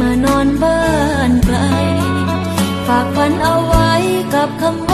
มานอนบ้านไกล ฝากฝันเอาไว้กับคำว่า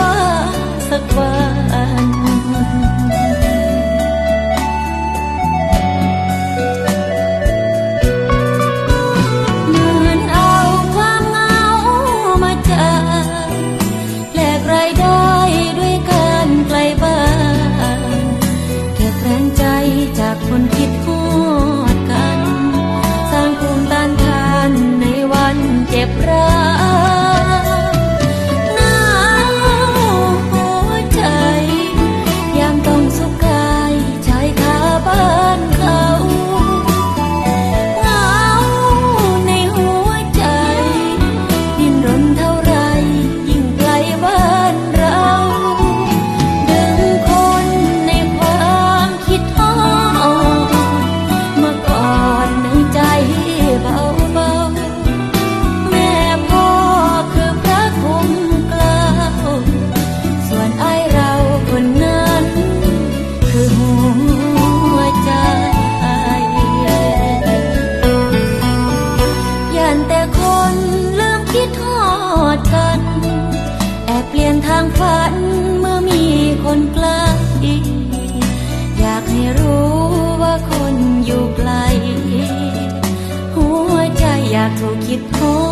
คน